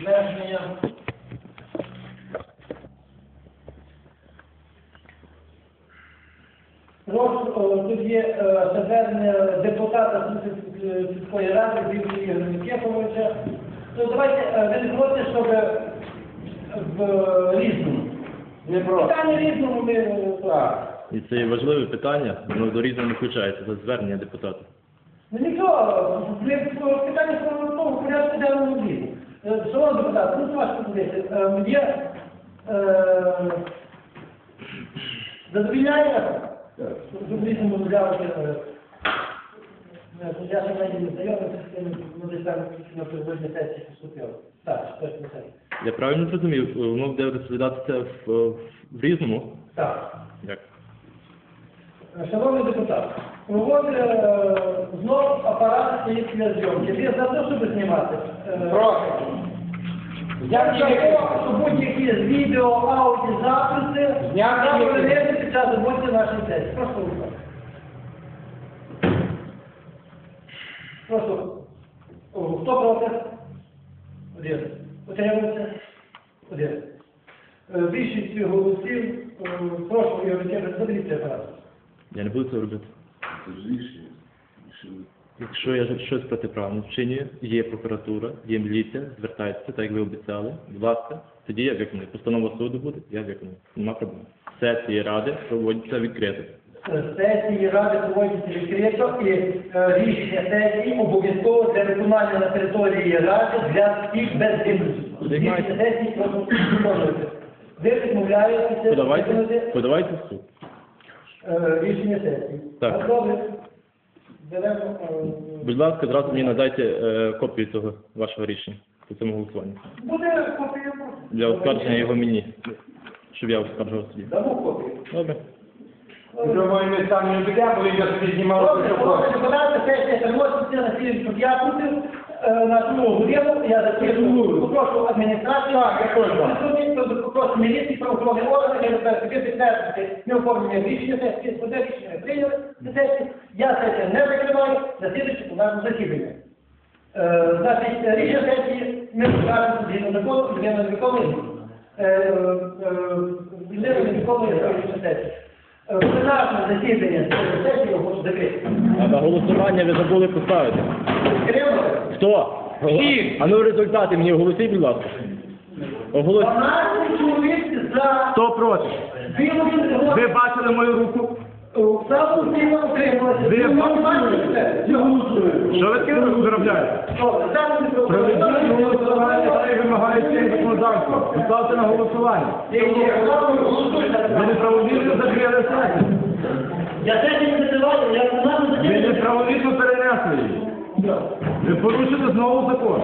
звернення. Прошу, е, тут є е, звернення депутата сільської ради Віктора Микефовича. Ну давайте е, ви не проти, щоб в різному. Не просто. Питання різному ми Так. І це є важливе питання, воно до різного не включається, це звернення депутата. Ну нічого, ми питання про того порядку денному дії. Ну це ваша позиція. Е, Є е, задовільняє, щоб в різному розглянути. е, е, Я ще навіть не знайомий з тим, ну десь там на сьогодні сесії поступило. Так, що це це. Я правильно зрозумів, воно буде розглядатися в, в різному? Так. Як? Шановний депутат, проводить е, знов апарат стоїть для зйомки. Ви за те, щоб знімати? Е, Я чого, що будь-які з відео, аудіо, записи Зняти їх. перевірити під час роботи нашої сесії. Прошу рука. Прошу. О, Хто проти? Один. Утримується? Один. Е, Більшість голосів. Е, Прошу, Ігор заберіть цей апарат. Я не буду це робити. Якщо я щось протиправне вчинюю, є прокуратура, є міліція, звертайтеся, так як ви обіцяли, будь ласка, тоді я виконую. Постанова суду буде, я виконую. Нема проблем. Сесії ради проводяться відкрито. Сесії ради проводяться відкрито і е, рішення сесії обов'язково для виконання на території ради для всіх без землі. Рішення сесії просто виконуєте. Ви відмовляєтеся Подавайте, в суд. е, рішення сесії. Так. Добре. Е, Будь ласка, зразу мені надайте е, копію цього вашого рішення по цьому голосуванню. Буде копія. Для оскарження його мені, щоб я оскаржував собі. Дамо копію. Добре. Думаю, ми самі не підемо, бо я собі знімав Добре, шановні депутати, сесія переноситься на слідчу п'ятницю на другу годину. Я запишу, попрошу адміністрацію, Так, я теж. попрошу міліції, правоохоронні органи, я тепер таки підтвердити неоформлення рішення сесії, буде рішення прийняли сесії. Я сесію не закриваю, на слідчу пленарну засідання. Е, Значить, рішення сесії ми покажемо згідно закону, не. Е, е, Людина не виконує рішення сесії. Е, Пленарне засідання на голосування ви забули поставити. Хто? Всі. А ну результати мені оголосіть, будь ласка. Оголосіть. 12 чоловік за Хто проти? Ви бачили мою руку? Ви бачите? бачите? Я голосую. Що ви таке виробляєте? Проведіть голосування, вимагає чинне законодавство. Поставте на голосування. Ви не неправомірно закрили сесію. Я теж не називаю, я пленарне Ви не неправомірно перенесли її. Ви порушите знову закон.